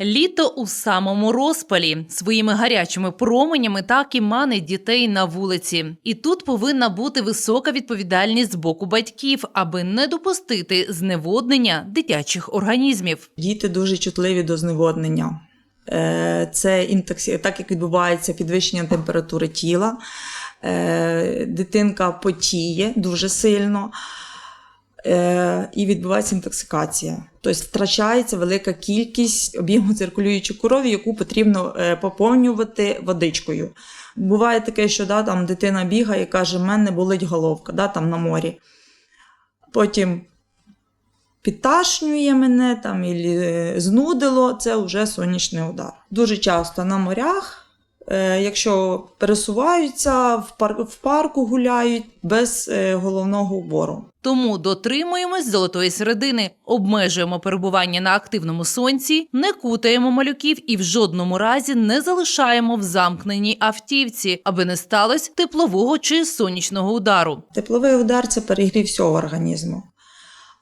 Літо у самому розпалі своїми гарячими променями так і манить дітей на вулиці. І тут повинна бути висока відповідальність з боку батьків, аби не допустити зневоднення дитячих організмів. Діти дуже чутливі до зневоднення. Е, Це інтоксі... так як відбувається підвищення температури тіла. Е, Дитинка потіє дуже сильно. Е, І відбувається інтоксикація. Тобто втрачається велика кількість об'єму циркулюючої крові, яку потрібно е, поповнювати водичкою. Буває таке, що да, там дитина бігає і каже, в мене болить головка да, там на морі. Потім підташнює мене там, і знудило, це вже сонячний удар. Дуже часто на морях, е, якщо пересуваються, в, пар- в парку гуляють без е, головного убору. Тому дотримуємось золотої середини, обмежуємо перебування на активному сонці, не кутаємо малюків і в жодному разі не залишаємо в замкненій автівці, аби не сталося теплового чи сонячного удару. Тепловий удар це перегрів всього організму.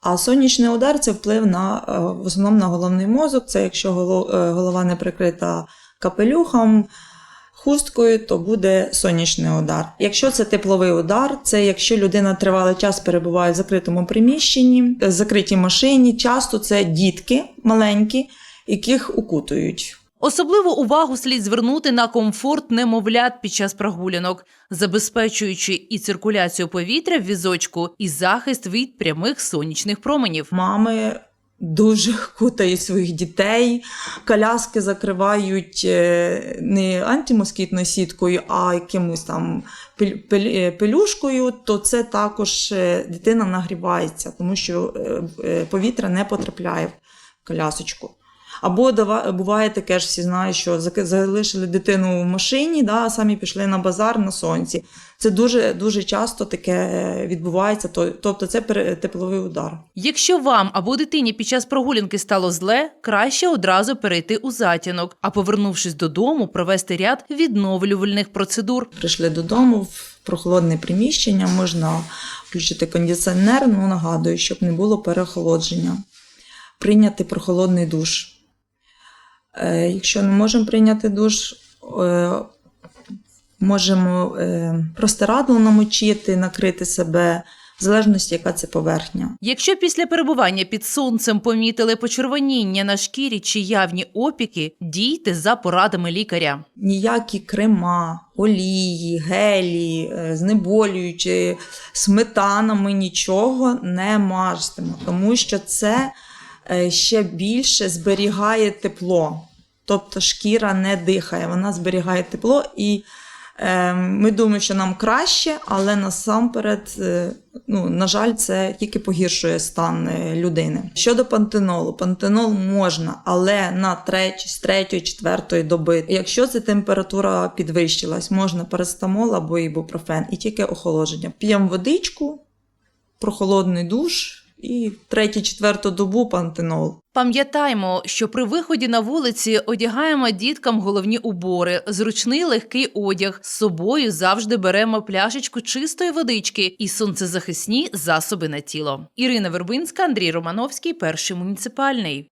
А сонячний удар це вплив на е, в основному на головний мозок. Це якщо голо- е, голова не прикрита капелюхом, хусткою, то буде сонячний удар. Якщо це тепловий удар, це якщо людина тривалий час перебуває в закритому приміщенні, е, закритій машині, часто це дітки маленькі, яких укутують. Особливу увагу слід звернути на комфорт немовлят під час прогулянок, забезпечуючи і циркуляцію повітря в візочку, і захист від прямих сонячних променів. Мами дуже кутає своїх дітей, коляски закривають е, не антимоскітною сіткою, а якимось там е, пелюшкою, то це також е, дитина нагрівається, тому що повітря не потрапляє в колясочку. Або буває таке ж, всі знають, що залишили дитину в машині, да, а самі пішли на базар на сонці. Це дуже, дуже часто таке е, відбувається, тобто це тепловий удар. Якщо вам або дитині під час прогулянки стало зле, краще одразу перейти у затінок, а повернувшись додому, провести ряд відновлювальних процедур. прийшли додому в прохолодне приміщення, можна включити кондиціонер, ну нагадую, щоб не було переохолодження. Прийняти прохолодний душ. Е, якщо не можемо прийняти душ, е, можемо е, простирадло намочити, накрити себе, в залежності, яка це поверхня. Якщо після перебування під сонцем помітили почервоніння на шкірі чи явні опіки, дійте за порадами лікаря. ніякі крема, олії, гелі, знеболюючі, сметанами нічого не мажтемо, тому що це ще більше зберігає тепло. Тобто шкіра не дихає, вона зберігає тепло і е, ми думаємо, що нам краще, але насамперед, е, ну, на жаль, це тільки погіршує стан е, людини. Щодо пантенолу, пантенол можна, але на третій, з третьої, четвертої доби. Якщо ця температура підвищилась, можна парацетамол або ібупрофен і тільки охолодження. П'ємо водичку, прохолодний душ і третю, четверту добу пантенол. Пам'ятаймо, що при виході на вулиці одягаємо діткам головні убори, зручний легкий одяг. З собою завжди беремо пляшечку чистої водички і сонцезахисні засоби на тіло. Ірина Вербинська, Андрій Романовський, перший муніципальний.